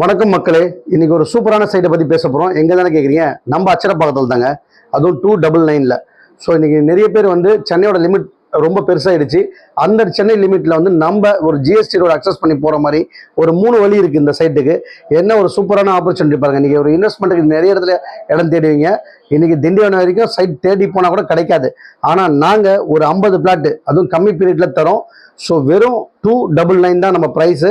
வணக்கம் மக்களே. இன்னைக்கு ஒரு சூப்பரான சைட்டை பற்றி பேச போகிறோம் எங்கே தானே கேட்குறீங்க நம்ம அச்சரப்பாக்கத்தில் தாங்க. அதுவும் டூ டபுள் நைனில் ஸோ இன்றைக்கி நிறைய பேர் வந்து சென்னையோட லிமிட் ரொம்ப பெருசாகிடுச்சு அந்த சென்னை லிமிட்டில் வந்து நம்ம ஒரு ஜிஎஸ்டி ரோடு அக்சஸ் பண்ணி போகிற மாதிரி ஒரு மூணு வழி இருக்குது இந்த சைட்டுக்கு என்ன ஒரு சூப்பரான ஆப்பர்ச்சுனிட்டி பாருங்க. இன்றைக்கி ஒரு இன்வெஸ்ட்மெண்ட்டுக்கு நிறைய இடத்துல இடம் தேடுவீங்க. இன்னைக்கு திண்டிவனம் வரைக்கும் சைட் தேடி போனால் கூட கிடைக்காது. ஆனால் நாங்கள் ஒரு ஐம்பது பிளாட்டு அதுவும் கம்மி பீரியடில் தரோம். ஸோ வெறும் டூ டபுள் நைன் தான் நம்ம price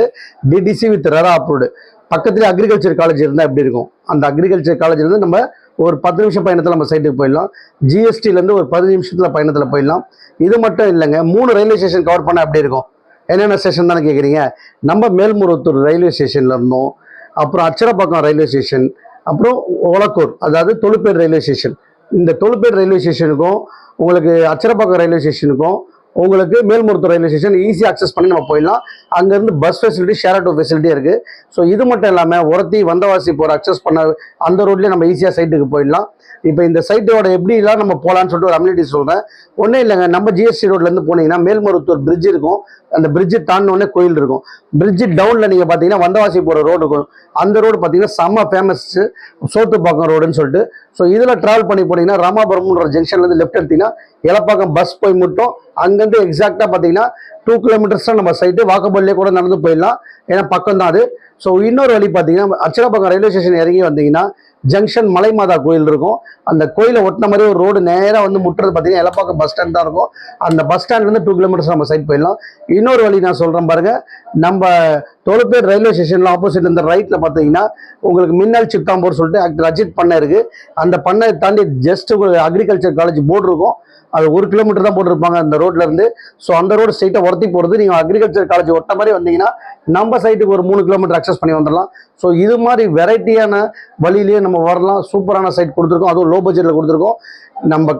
DTC with RERA approved பக்கத்துலேயே அக்ரிகல்ச்சர் காலேஜ் இருந்தால் எப்படி இருக்கும்? அந்த அக்ரிகல்ச்சர் காலேஜ்லேருந்து நம்ம ஒரு பத்து நிமிஷம் பயணத்தில் நம்ம சைட்டுக்கு போயிடலாம். ஜிஎஸ்டிலேருந்து ஒரு பதினஞ்சு நிமிஷத்தில் பயணத்தில் போயிடலாம். இது மட்டும் இல்லைங்க மூணு ரயில்வே ஸ்டேஷன் கவர் பண்ணால் எப்படி இருக்கும்? என்னென்ன ஸ்டேஷன் தானே கேட்குறீங்க நம்ம மேல்முருத்தூர் ரயில்வே ஸ்டேஷனில் இருந்தோம். அப்புறம் அச்சரப்பாக்கம் ரயில்வே ஸ்டேஷன் அப்புறம் ஒலக்கூர் அதாவது தொழுப்பேடு ரயில்வே ஸ்டேஷன் இந்த தொழுப்பேடு ரயில்வே ஸ்டேஷனுக்கும் உங்களுக்கு அச்சரப்பாக்கம் ரயில்வே ஸ்டேஷனுக்கும் உங்களுக்கு மேல்முருத்தூர் ரயில்வே ஸ்டேஷன் ஈஸியாக அக்சஸ் பண்ணி நம்ம போயிடலாம். அங்கேருந்து bus facility share auto facility இருக்குது ஸோ இது மட்டும் இல்லாமல் உரத்தி வந்தவாசி போகிற அக்சஸ் பண்ண அந்த ரோட்லேயே நம்ம ஈஸியாக சைட்டுக்கு போயிடலாம். இப்போ இந்த சைட்டோட எப்படிலாம் நம்ம போகலான்னு சொல்லிட்டு ஒரு அம்யூனிட்டி சொல்கிறேன் ஒன்றும் இல்லைங்க நம்ம ஜிஎஸ்டி ரோட்லேருந்து போனீங்கன்னா மேல்மருத்தூர் பிரிட்ஜ் இருக்கும். அந்த பிரிட்ஜு தாண்டினோடனே கோயில் இருக்கும். பிரிட்ஜு டவுனில் நீங்கள் பார்த்தீங்கன்னா வந்தவாசி போகிற ரோடு இருக்கும். அந்த ரோடு பார்த்தீங்கன்னா செம்ம ஃபேமஸ் சோத்துப்பாக்கம் ரோடுன்னு சொல்லிட்டு. ஸோ இதில் ட்ராவல் பண்ணி போனீங்கன்னா ராமாபுரம்ன்ற ஜங்ஷன்லேருந்து லெஃப்ட் எடுத்தீங்கன்னா இலப்பாக்கம் பஸ் போய் மட்டும். அங்கேருந்து எக்ஸாக்டாக பார்த்தீங்கன்னா டூ கிலோமீட்டர்ஸ் தான் நம்ம சைட்டு வாக்கபல்லே கூட நடந்து போயிடலாம். ஏன்னா பக்கம் தான் அது. ஸோ இன்னொரு வழி பார்த்தீங்கன்னா அச்சரப்பாக்கம் ரயில்வே ஸ்டேஷன் இறங்கி வந்தீங்கன்னா ஜங்ஷன் மலைமாதா கோயில் இருக்கும். அந்த கோயிலை ஒட்டின மாதிரி ஒரு ரோடு நேராக வந்து முட்டுறது பார்த்தீங்கன்னா எலப்பாக்கம் பஸ் ஸ்டாண்ட் தான் இருக்கும். அந்த பஸ் ஸ்டாண்ட்லேருந்து டூ கிலோமீட்டர்ஸ் நம்ம சைட் போயிடலாம். இன்னொரு வழி நான் சொல்கிறேன் பாருங்கள் நம்ம தொழுப்பேர் ரயில்வே ஸ்டேஷனில் ஆப்போசிட் இந்த ரைட்டில் பார்த்தீங்கன்னா உங்களுக்கு மின்னல் சித்தாம்பூர் சொல்லிட்டு ஆக்டர் அஜித் பண்ணை இருக்குது அந்த பண்ணை தாண்டி ஜஸ்ட் அக்ரிகல்ச்சர் காலேஜ் போர்டு இருக்கும். அது ஒரு கிலோமீட்டர் தான் போட்டிருப்பாங்க அந்த ரோட்ல இருந்து. ஸோ அந்த ரோடு ஸ்ட்ரைட்டை ஒருத்தி போகிறது நீங்கள் அக்ரிகல்ச்சர் காலேஜ் ஒட்ட மாதிரி வந்தீங்கன்னா நம்ம சைட்டுக்கு ஒரு மூணு கிலோமீட்டர் அக்சஸ் பண்ணி வந்துடலாம். ஸோ இது மாதிரி வெரைட்டியான வழியிலேயே நம்ம வரலாம். சூப்பரான சைட் கொடுத்துருக்கோம். அதுவும் லோ பட்ஜெட்டில் கொடுத்துருக்கோம். நம்ம